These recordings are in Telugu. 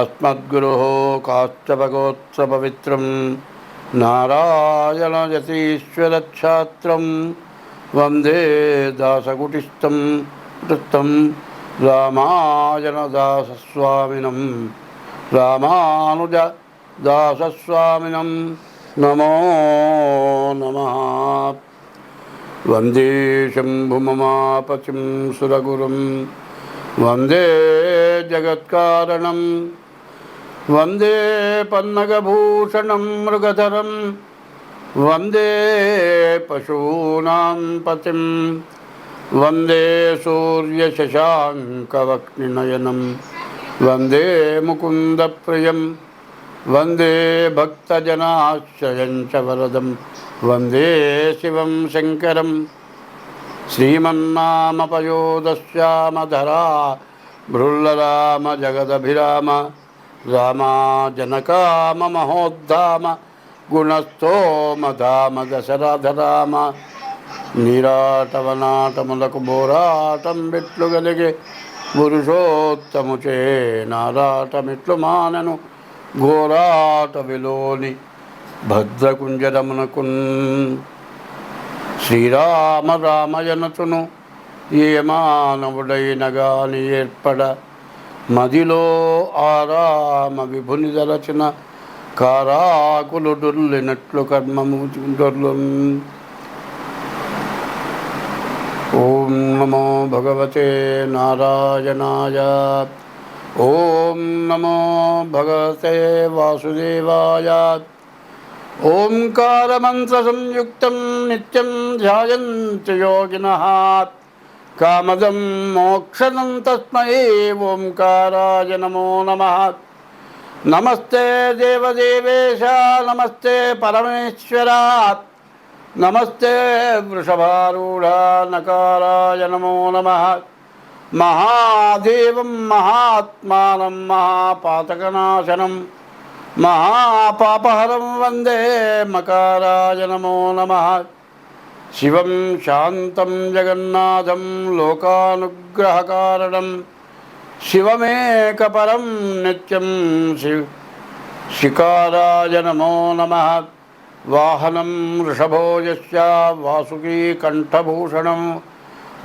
अस्मद्गुरुः काष्ठभगोत्सपवित्रं नारायणयतीश्वरच्छात्रं वन्दे दासकुटिस्थं कृतं रामायणदासस्वामिनं रामानुजदासस्वामिनं नमो नमः वन्दे शम्भुममापतिं सुरगुरुं వందే జగత్కారణం వందే పన్నగభూషణం మృగధరం వందే పశూనాం పతిం వందే సూర్యశశాంకవక్నినయనం వందే ముకుందప్రియం వందే భక్తజనాశ్రయం చ వరదం వందే శివం శంకరం. श्रीमन्नामपयोदश्यामधरा भृल्लराम जगदभिराम रामा जनकाम महोद्धाम गुणस्थोमधाम दशरथराम నీరాటవనాటములకు బోరాటం బిట్లు గలిగే పురుషోత్తముచే నారాటమిట్లు మానను ఘోరాట విలోని భద్రకుంజరమునకున్ శ్రీరామ రామయనతును ఏ మానవుడైనగాని ఏర్పడ. మదిలో ఆరామ విభుని దలచిన కారాకులు డొల్లినట్లు కర్మము డొల్లు ఓం నమో భగవతే నారాయణాయ. ఓం నమో భగవతే వాసుదేవాయ. ఓంకారమంత్రసంయుక్తం నిత్యం ధ్యాయంతి యోగిన. కామదం మోక్షదం తస్మై ఓంకారాయ నమో నమ. నమస్తే దేవదేవేశ నమస్తే పరమేశ్వరా నమస్తే వృషభారూఢ నకారాయ నమో నమ. మహాదేవం మహాత్మానం మహాపాతకనాశనం. మహాపాపహరం వందే మకారాయ నమో నమః. శివం శాంతం జగన్నాథం లోకానుగ్రహకారణం. శివమేకపరం నిత్యం శివ శికారాయ నమో నమః. వాహనం వృషభో యస్య వాసుకీ కంఠభూషణం.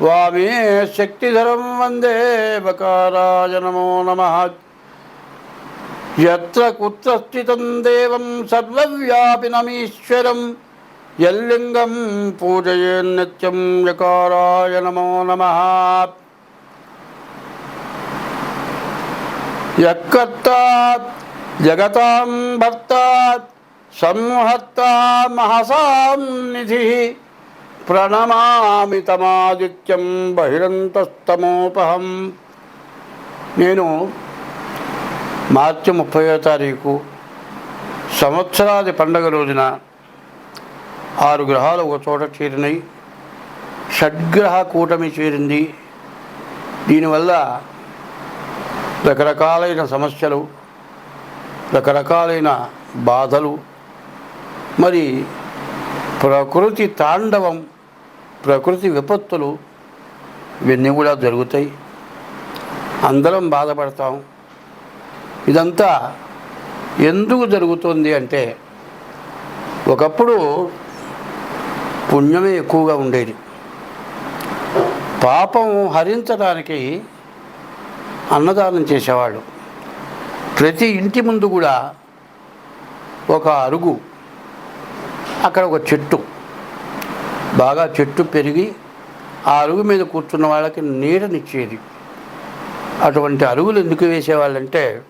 వామే శక్తిధరం వందే బకారాయ నమో. ఎత్ర కుత్ర స్థితం దేవం సర్వవ్యాపినమీశ్వరం. ఎల్లింగం పూజయేన్నిత్యం యకారాయ నమో నమ. యక్కర్తా జగతాం భర్తా సంహర్తా మహసాం నిధి. ప్రణమామి తమాదిత్యం బహిరంతస్తమోపహం. నేను మార్చి ముప్పయో తారీఖు సంవత్సరాది పండగ రోజున ఆరు గ్రహాలు ఒక చోట చేరినాయి. షడ్గ్రహ కూటమి చేరింది. దీనివల్ల రకరకాలైన సమస్యలు రకరకాలైన బాధలు మరి ప్రకృతి తాండవం ప్రకృతి విపత్తులు ఇవన్నీ కూడా జరుగుతాయి. అందరం బాధపడతాం. ఇదంతా ఎందుకు జరుగుతుంది అంటే ఒకప్పుడు పుణ్యమే ఎక్కువగా ఉండేది. పాపం హరించడానికి అన్నదానం చేసేవాళ్ళు. ప్రతి ఇంటి ముందు కూడా ఒక అరుగు అక్కడ ఒక చెట్టు. బాగా చెట్టు పెరిగి ఆ అరుగు మీద కూర్చున్న వాళ్ళకి నీడనిచ్చేది. అటువంటి అరుగులు ఎందుకు వేసేవాళ్ళంటే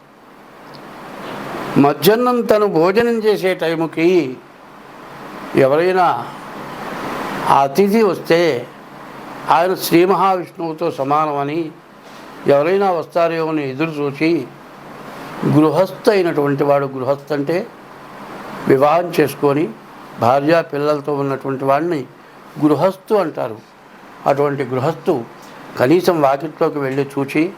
మధ్యాహ్నం తను భోజనం చేసే టైంకి ఎవరైనా అతిథి వస్తే ఆయన శ్రీ మహావిష్ణువుతో సమానమని ఎవరైనా వస్తారేమో అని ఎదురు చూసి గృహస్థ అయినటువంటి వాడు గృహస్థ అంటే వివాహం చేసుకొని భార్య పిల్లలతో ఉన్నటువంటి వాడిని గృహస్థు అంటారు. అటువంటి గృహస్థు కనీసం వాకిట్లోకి వెళ్ళి చూచి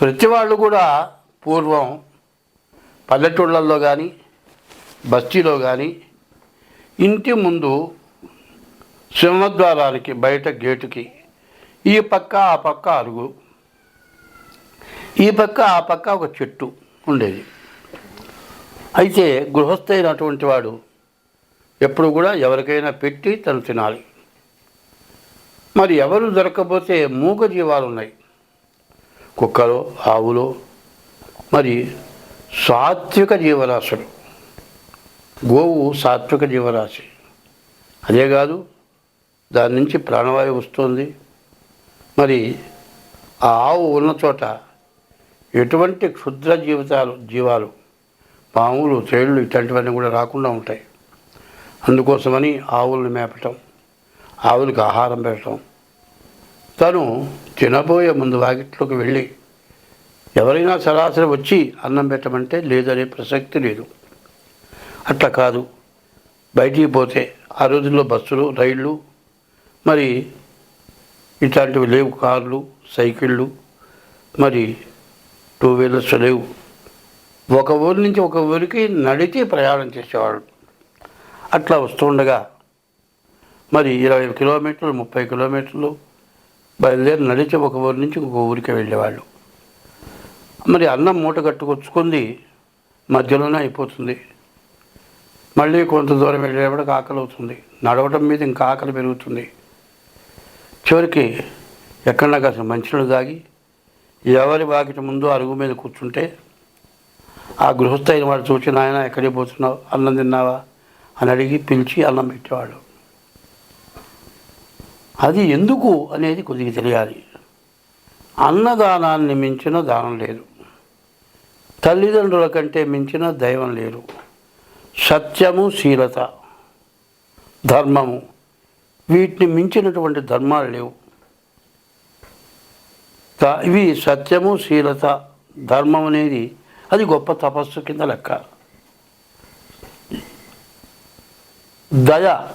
ప్రతి వాళ్ళు కూడా పూర్వం పల్లెటూళ్ళల్లో కానీ బస్తీలో కానీ ఇంటి ముందు సింహద్వారానికి బయట గేటుకి ఈ పక్క ఆ పక్క అరుగు. ఈ పక్క ఆ పక్క ఒక చెట్టు ఉండేది. అయితే గృహస్థైనటువంటి వాడు ఎప్పుడు కూడా ఎవరికైనా పెట్టి తను తినాలి. మరి ఎవరు దొరకకపోతే మూగ జీవాలు ఉన్నాయి కుక్కలో ఆవులో మరి సాత్విక జీవరాశులు. గోవు సాత్విక జీవరాశి. అదే కాదు దాని నుంచి ప్రాణవాయువు వస్తుంది. మరి ఆ ఆవు ఉన్న చోట ఎటువంటి క్షుద్ర జీవితాలు జీవాలు పాములు తేళ్ళు ఇట్లాంటివన్నీ కూడా రాకుండా ఉంటాయి. అందుకోసమని ఆవుల్ని మేపటం ఆవులకు ఆహారం పెట్టడం తను తినబోయే ముందు వాకిట్లోకి వెళ్ళి ఎవరైనా సరాసరి వచ్చి అన్నం పెట్టమంటే లేదనే ప్రసక్తి లేదు. అట్లా కాదు. బయటికి పోతే ఆ రోజుల్లో బస్సులు రైళ్ళు మరి ఇట్లాంటివి లేవు. కార్లు సైకిళ్ళు మరి టూ వీలర్స్ లేవు. ఒక ఊరి నుంచి ఒక ఊరికి నడిచి ప్రయాణం చేసేవాళ్ళు. అట్లా వస్తుండగా మరి ఇరవై కిలోమీటర్లు ముప్పై కిలోమీటర్లు బయలుదేరి నడిచి ఒక ఊరి నుంచి ఒక ఊరికి వెళ్ళేవాళ్ళు. మరి అన్నం మూట కట్టుకొచ్చుకుంది మధ్యలోనే అయిపోతుంది. మళ్ళీ కొంత దూరం వెళ్ళేవాడికి ఆకలి అవుతుంది. నడవటం మీద ఇంకా ఆకలి పెరుగుతుంది. చివరికి ఎక్కడన్నా కాసిన మంచినీళ్ళు తాగి ఎవరి వాకిట ముందు అరుగు మీద కూర్చుంటే ఆ గృహస్థ అయిన వాడు చూసి నాయన ఎక్కడికి పోతున్నావు? అన్నం తిన్నావా? అని అడిగి పిలిచి అన్నం పెట్టేవాడు. అది ఎందుకు అనేది కొద్దిగా తెలియాలి. అన్నదానాన్ని మించిన దానం లేదు. తల్లిదండ్రుల కంటే మించిన దైవం లేరు. సత్యము శీలత ధర్మము. వీటిని మించినటువంటి ధర్మాలు లేవు. ఇవి సత్యము శీలత ధర్మం అనేది అది గొప్ప తపస్సు కింద లెక్క. దయ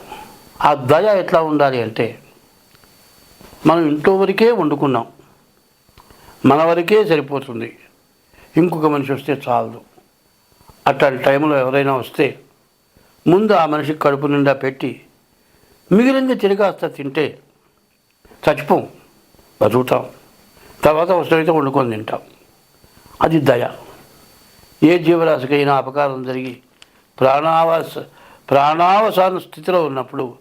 ఆ దయ ఎట్లా ఉండాలి అంటే మనం ఇంట్లో వరకే వండుకున్నాం. మన వరకే సరిపోతుంది. ఇంకొక మనిషి వస్తే చాలదు. అట్లాంటి టైంలో ఎవరైనా వస్తే ముందు ఆ మనిషికి కడుపు నిండా పెట్టి మిగిలింది తిరిగాస్త తింటే చచ్చిపోం బతుకుతాం. తర్వాత అవసరమైతే వండుకొని తింటాం. అది దయ. ఏ జీవరాశికైనా అపకారం జరిగి ప్రాణావాస ప్రాణావసాన స్థితిలో ఉన్నప్పుడు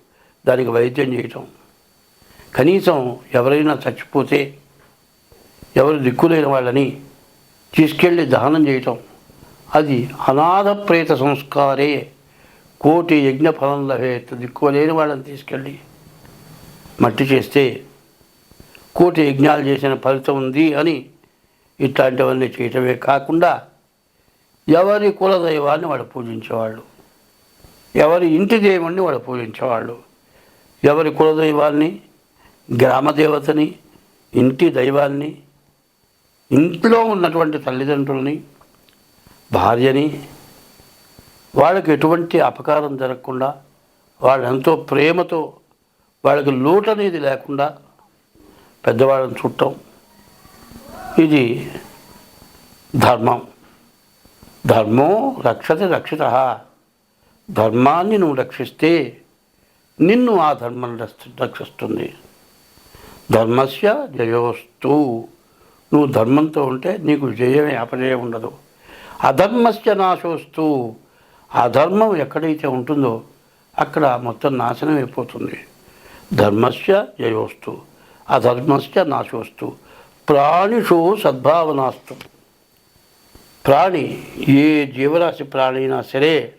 దానికి వైద్యం చేయటం. కనీసం ఎవరైనా చచ్చిపోతే ఎవరు దిక్కులేని వాళ్ళని తీసుకెళ్ళి దహనం చేయటం. అది అనాథ ప్రేత సంస్కారే. కోటి యజ్ఞ ఫలం లభేత్. దిక్కులేని వాళ్ళని తీసుకెళ్ళి మట్టి చేస్తే కోటి యజ్ఞాలు చేసిన ఫలితం ఉంది అని ఇట్లాంటివన్నీ చేయటమే కాకుండా ఎవరి కులదైవాన్ని వాడు పూజించేవాళ్ళు. ఎవరి ఇంటి దేవుణ్ణి వాడు పూజించేవాళ్ళు. ఎవరి కులదైవాన్ని గ్రామదేవతని ఇంటి దైవాన్ని ఇంట్లో ఉన్నటువంటి తల్లిదండ్రులని భార్యని వాళ్ళకి ఎటువంటి అపకారం జరగకుండా వాళ్ళు ఎంతో ప్రేమతో వాళ్ళకి లోటు అనేది లేకుండా పెద్దవాళ్ళని చుట్టం ఇది ధర్మం. ధర్మం రక్షత రక్షిత. ధర్మాన్ని నువ్వు రక్షిస్తే నిన్ను ఆ ధర్మం రక్షిస్తుంది. ధర్మస్య జయోస్తు. నువ్వు ధర్మంతో ఉంటే నీకు జయమే అపజయం ఉండదు. అధర్మస్య నాశోస్తు. అధర్మం ఎక్కడైతే ఉంటుందో అక్కడ మొత్తం నాశనం అయిపోతుంది. ధర్మస్య జయోస్తు అధర్మస్య నాశోస్తు. ప్రాణిషు సద్భావనాస్తు. ప్రాణి ఏ జీవరాశి ప్రాణి అయినా సరే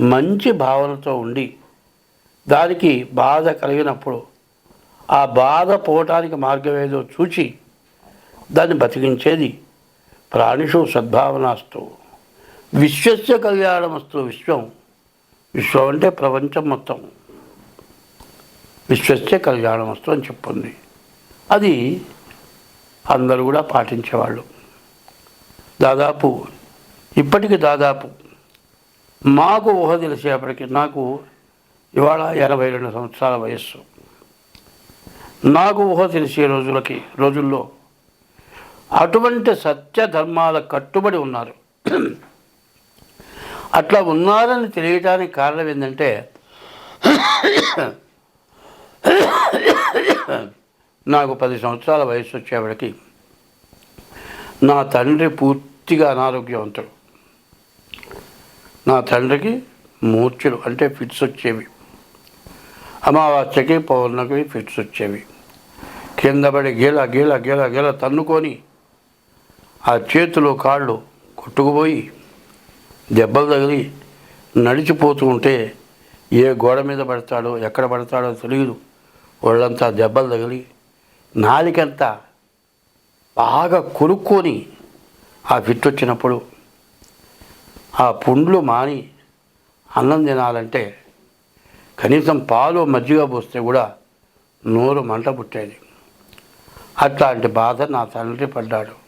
మంచి భావనతో ఉండి దానికి బాధ కలిగినప్పుడు ఆ బాధ పోవటానికి మార్గం ఏదో చూచి దాన్ని బతికించేది ప్రాణిషు సద్భావనాస్తు. విశ్వస్య కళ్యాణమస్తు విశ్వం. విశ్వం అంటే ప్రపంచం మొత్తం. విశ్వస్య కళ్యాణమస్తు అని చెప్పింది. అది అందరూ కూడా పాటించేవాళ్ళు. దాదాపు ఇప్పటికి దాదాపు మాకు ఊహ తెలిసేపటికి నాకు ఇవాళ ఎనభై రెండు సంవత్సరాల వయస్సు. నాకు ఊహ తెలిసే రోజులకి రోజుల్లో అటువంటి సత్య ధర్మాల కట్టుబడి ఉన్నారు. అట్లా ఉన్నారని తెలియటానికి కారణం ఏంటంటే నాకు పది సంవత్సరాల వయసు వచ్చేవాడికి నా తండ్రి పూర్తిగా అనారోగ్యవంతుడు. నా తండ్రికి మూర్ఛలు అంటే ఫిట్స్ వచ్చేవి. అమావాస్యకి పౌర్ణమికి ఫిట్స్ వచ్చేవి. కింద పడి గీల గీల గీల గీల తన్నుకొని ఆ చేతులు కాళ్ళు కొట్టుకుపోయి దెబ్బలు తగిలి నడిచిపోతూ ఉంటే ఏ గోడ మీద పడతాడో ఎక్కడ పడతాడో తెలియదు ఒళ్ళంతా దెబ్బలు తగిలి నాలికంతా బాగా కొనుక్కొని ఆ ఫిట్ వచ్చినప్పుడు ఆ పుండ్లు మాని అన్నం తినాలంటే కనీసం పాలు మజ్జిగ పోస్తే కూడా నోరు మంట పుట్టేది. అట్లాంటి బాధ నా తండ్రి పడ్డాడు.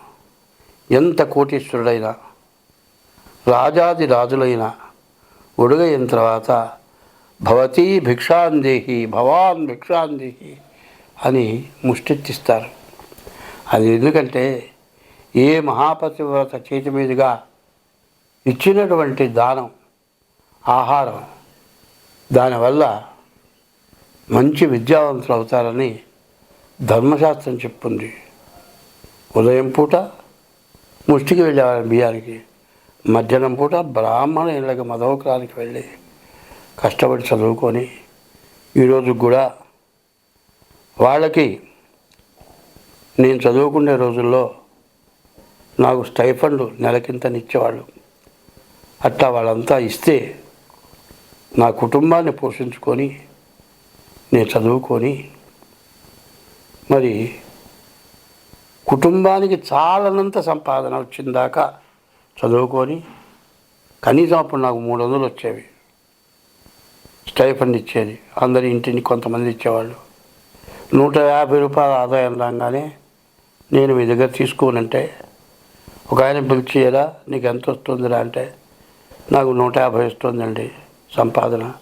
ఎంత కోటీశ్వరుడైనా రాజాది రాజులైన ఒడుగైన తర్వాత భవతీ భిక్షాందేహి భవాన్ భిక్షాందేహి అని ముష్టెత్తిస్తారు అది ఎందుకంటే ఏ మహాపతివ్రత చేతి మీదుగా ఇచ్చినటువంటి దానం ఆహారం దానివల్ల మంచి విద్యావంతులు అవుతారని ధర్మశాస్త్రం చెప్తుంది. ఉదయం పూట ముష్టికి వెళ్ళేవారు బియ్యానికి. మధ్యాహ్నం పూట బ్రాహ్మణ ఇళ్ళకి మదవకరానికి వెళ్ళి కష్టపడి చదువుకొని ఈరోజు కూడా వాళ్ళకి నేను చదువుకునే రోజుల్లో నాకు స్టైఫండ్ నెలకింతనిచ్చేవాళ్ళు అట్లా వాళ్ళంతా ఇస్తే నా కుటుంబాన్ని పోషించుకొని నేను చదువుకొని మరి కుటుంబానికి చాలనంత సంపాదన వచ్చిందాకా చదువుకొని కనీసం అప్పుడు నాకు మూడు వందలు వచ్చేవి. స్టైఫండ్ ఇచ్చేది. అందరి ఇంటిని కొంతమంది ఇచ్చేవాళ్ళు. నూట యాభై రూపాయల ఆదాయం రాగానే నేను మీ దగ్గర తీసుకోనంటే ఒక ఆయన పిలిచేయరా నీకు ఎంత వస్తుందిరా? అంటే నాకు నూట యాభై వస్తుందండి సంపాదన.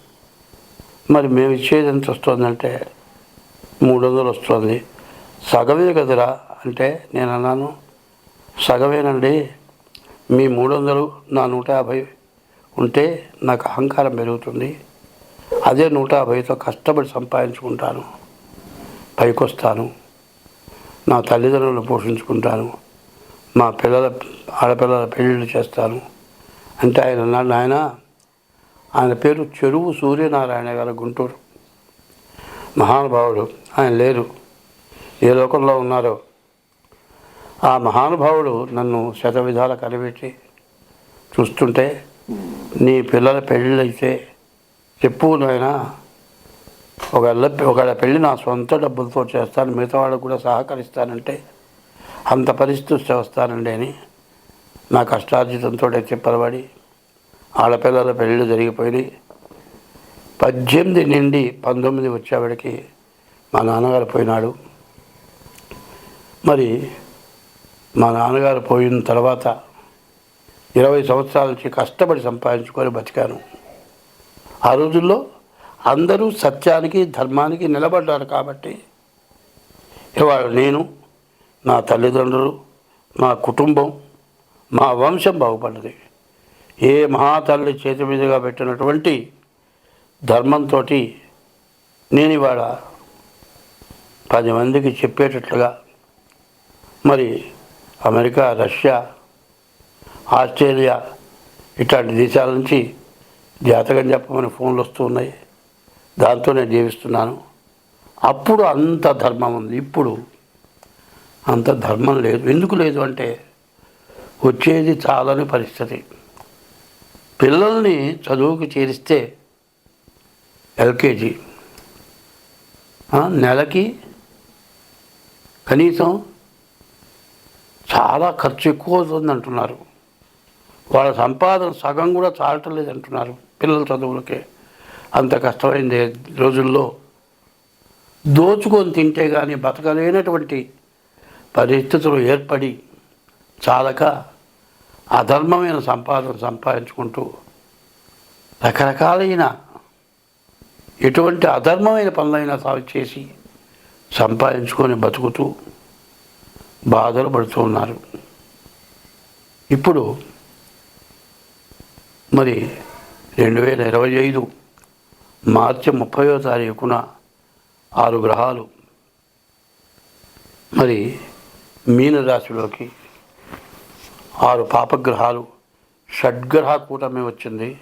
మరి మేము ఇచ్చేది ఎంత వస్తుందంటే మూడు వందలు వస్తుంది. సగమే కదరా అంటే నేను అన్నాను సగమేనండి. మీ మూడు వందలు నా నూట యాభై ఉంటే నాకు అహంకారం పెరుగుతుంది. అదే నూట యాభైతో కష్టపడి సంపాదించుకుంటాను. పైకొస్తాను. నా తల్లిదండ్రులను పోషించుకుంటాను. మా పిల్లల ఆడపిల్లల పెళ్ళిళ్ళు చేస్తాను. అంటే ఆయన అన్నాడు ఆయన ఆయన పేరు చెరువు సూర్యనారాయణ గారు గుంటూరు. మహానుభావుడు. ఆయన లేరు. ఏ లోకంలో ఉన్నారో ఆ మహానుభావుడు నన్ను శత విధాలు కనిపెట్టి చూస్తుంటే నీ పిల్లల పెళ్ళిళ్ళైతే చెప్పు నాయన ఒకళ్ళ ఒకళ్ళ పెళ్ళి నా సొంత డబ్బులతో చేస్తాను మిగతా వాళ్ళకు కూడా సహకరిస్తానంటే అంత పరిస్థితి చేస్తానండి అని నా కష్టార్జితంతో చెప్పలబడి ఆడపిల్లల పెళ్ళిళ్ళు జరిగిపోయినాయి. పద్దెనిమిది నుండి పంతొమ్మిది వచ్చేవాడికి మా నాన్నగారు పోయినాడు. మరి మా నాన్నగారు పోయిన తర్వాత ఇరవై సంవత్సరాల నుంచి కష్టపడి సంపాదించుకొని బతికాను. ఆ రోజుల్లో అందరూ సత్యానికి ధర్మానికి నిలబడ్డారు కాబట్టి ఇవాళ నేను నా తల్లిదండ్రులు మా కుటుంబం మా వంశం బాగుపడ్డది. ఏ మహాతల్లి చేతి మీదుగా పెట్టినటువంటి ధర్మంతో నేను ఇవాళ పది మందికి చెప్పేటట్లుగా మరి అమెరికా రష్యా ఆస్ట్రేలియా ఇట్లాంటి దేశాల నుంచి జాతకం చెప్పమని ఫోన్లు వస్తూ ఉన్నాయి. దాంతో నేను జీవిస్తున్నాను. అప్పుడు అంత ధర్మం ఉంది. ఇప్పుడు అంత ధర్మం లేదు. ఎందుకు లేదు అంటే వచ్చేది చాలని పరిస్థితి. పిల్లల్ని చదువుకు చేరిస్తే ఎల్కేజీ నెలకి కనీసం చాలా ఖర్చు ఎక్కువ అవుతుంది అంటున్నారు. వాళ్ళ సంపాదన సగం కూడా చాలటం లేదంటున్నారు పిల్లల చదువులకే. అంత కష్టమైంది రోజుల్లో. దోచుకొని తింటే కానీ బతకలేనటువంటి పరిస్థితులు ఏర్పడి చాలక అధర్మమైన సంపాదన సంపాదించుకుంటూ రకరకాలైన ఎటువంటి అధర్మమైన పనులైనా సాగు చేసి సంపాదించుకొని బతుకుతూ బాధలు పడుతూ ఉన్నారు. ఇప్పుడు మరి రెండు వేల ఇరవై ఐదు మార్చి ముప్పయో తారీఖున ఆరు గ్రహాలు మరి మీనరాశిలోకి ఆరు పాపగ్రహాలు షడ్గ్రహ కూటమి వచ్చింది.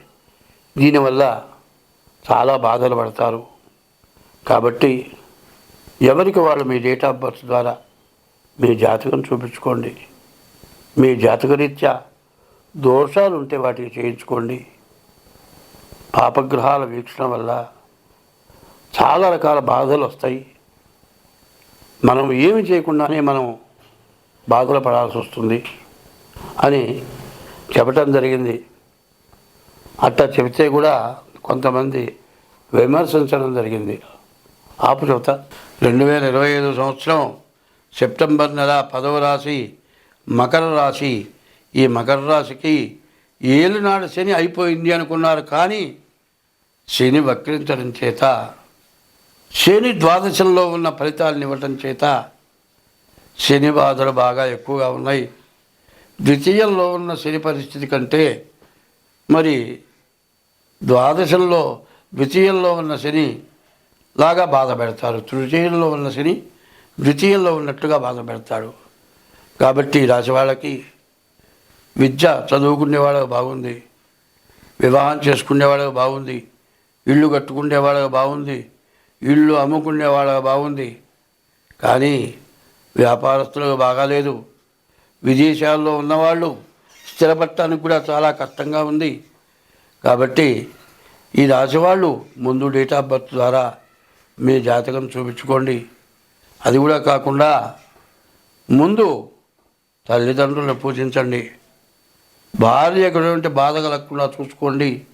దీనివల్ల చాలా బాధలు పడతారు. కాబట్టి ఎవరికి వాళ్ళు మీ డేట్ ఆఫ్ బర్త్ ద్వారా మీ జాతకం చూపించుకోండి. మీ జాతకరీత్యా దోషాలు ఉంటే వాటికి చేయించుకోండి. పాపగ్రహాల వీక్షణ వల్ల చాలా రకాల బాధలు వస్తాయి మనం ఏమి చేయకుండానే మనం బాధలు పడాల్సి వస్తుంది అని చెప్పటం జరిగింది. అట్లా చెబితే కూడా కొంతమంది విమర్శించడం జరిగింది. ఆపు చెబుతా. రెండు వేల ఇరవై ఐదు సంవత్సరం సెప్టెంబర్ నెల పదవ రాశి మకర రాశి. ఈ మకర రాశికి ఏలునాడు శని అయిపోయింది అనుకున్నారు కానీ శని వక్రించడం చేత శని ద్వాదశంలో ఉన్న ఫలితాలను ఇవ్వటం చేత శని బాధలు బాగా ఎక్కువగా ఉన్నాయి. ద్వితీయంలో ఉన్న శని పరిస్థితి కంటే మరి ద్వాదశంలో ద్వితీయంలో ఉన్న శని లాగా బాధ పెడతారు. తృతీయంలో ఉన్న శని ద్వితీయంలో ఉన్నట్టుగా బాధ పెడతాడు. కాబట్టి ఈ రాశి వాళ్ళకి విద్య చదువుకునే వాళ్ళకి బాగుంది. వివాహం చేసుకునే వాళ్ళకి బాగుంది. ఇల్లు కట్టుకునే వాళ్ళకి బాగుంది. ఇల్లు అమ్ముకునే వాళ్ళకి బాగుంది. కానీ వ్యాపారస్తులకు బాగాలేదు విదేశాల్లో ఉన్నవాళ్ళు స్థిరపడటానికి కూడా చాలా కష్టంగా ఉంది. కాబట్టి ఈ రాశి వాళ్ళు ముందు డేట్ ఆఫ్ బర్త్ ద్వారా మీ జాతకం చూపించుకోండి. అది కూడా కాకుండా ముందు తల్లిదండ్రులను పూజించండి. భార్య ఎటువంటి బాధ కలగకుండా చూసుకోండి.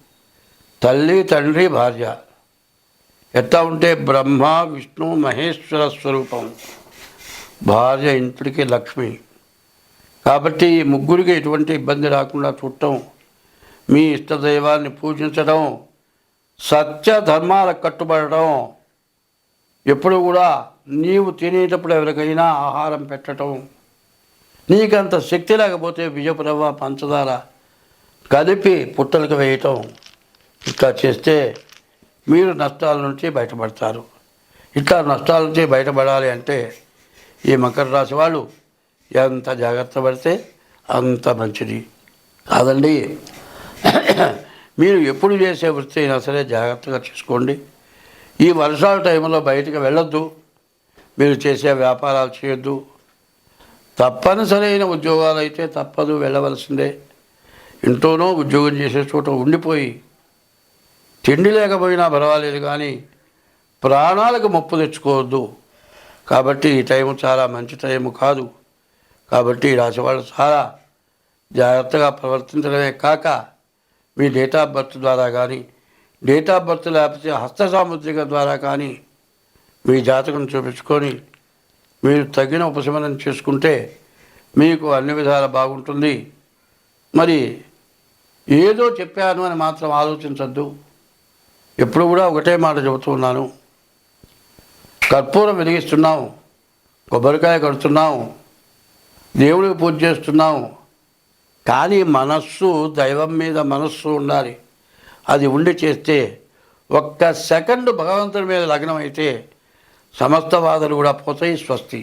తల్లి తండ్రి భార్య. ఎట్లా ఉంటే బ్రహ్మ విష్ణు మహేశ్వర స్వరూపం. భార్య ఇంటికి లక్ష్మి. కాబట్టి ముగ్గురికి ఎటువంటి ఇబ్బంది రాకుండా చూడటం మీ ఇష్టదైవాన్ని పూజించడం సత్య ధర్మాలకు కట్టుబడటం ఎప్పుడు కూడా నీవు తినేటప్పుడు ఎవరికైనా ఆహారం పెట్టడం నీకంత శక్తి లేకపోతే బియ్యపు పంచదార కలిపి పుట్టలకు వేయటం. ఇట్లా చేస్తే మీరు నష్టాల నుంచి బయటపడతారు. ఇట్లా నష్టాల నుంచి బయటపడాలి అంటే ఈ మకర రాశి వాళ్ళు ఎంత జాగ్రత్త పడితే అంత మంచిది. కాదండి మీరు ఎప్పుడు చేసే వృత్తి అయినా సరే జాగ్రత్తగా చూసుకోండి. ఈ వర్షాల టైంలో బయటకు వెళ్ళొద్దు. మీరు చేసే వ్యాపారాలు చేయొద్దు. తప్పనిసరైన ఉద్యోగాలు అయితే తప్పదు వెళ్ళవలసిందే. ఇంట్లోనో ఉద్యోగం చేసే చోట ఉండిపోయి తిండి లేకపోయినా పర్వాలేదు కానీ ప్రాణాలకు ముప్పు తెచ్చుకోవద్దు. కాబట్టి ఈ టైం చాలా మంచి టైం కాదు. కాబట్టి ఈ వాళ్ళు చాలా జాగ్రత్తగా ప్రవర్తించడమే కాక మీ డేట్ ఆఫ్ బర్త్ ద్వారా కానీ డేట్ ఆఫ్ బర్త్ లేకపోతే హస్త సాముద్రిక ద్వారా కానీ మీ జాతకం చూపించుకొని మీరు తగిన ఉపశమనం చేసుకుంటే మీకు అన్ని విధాలా బాగుంటుంది. మరి ఏదో చెప్పాను అని మాత్రం ఆలోచించద్దు. ఎప్పుడు కూడా ఒకటే మాట చెబుతున్నాను కర్పూరం వెలిగిస్తున్నాం. కొబ్బరికాయ కడుతున్నాం. దేవుడికి పూజ చేస్తున్నాం. కానీ మనస్సు దైవం మీద మనస్సు ఉండాలి. అది ఉండి చేస్తే ఒక్క సెకండ్ భగవంతుడి మీద లగ్నం అయితే సమస్త బాధలు కూడా పోతాయి స్వస్తి.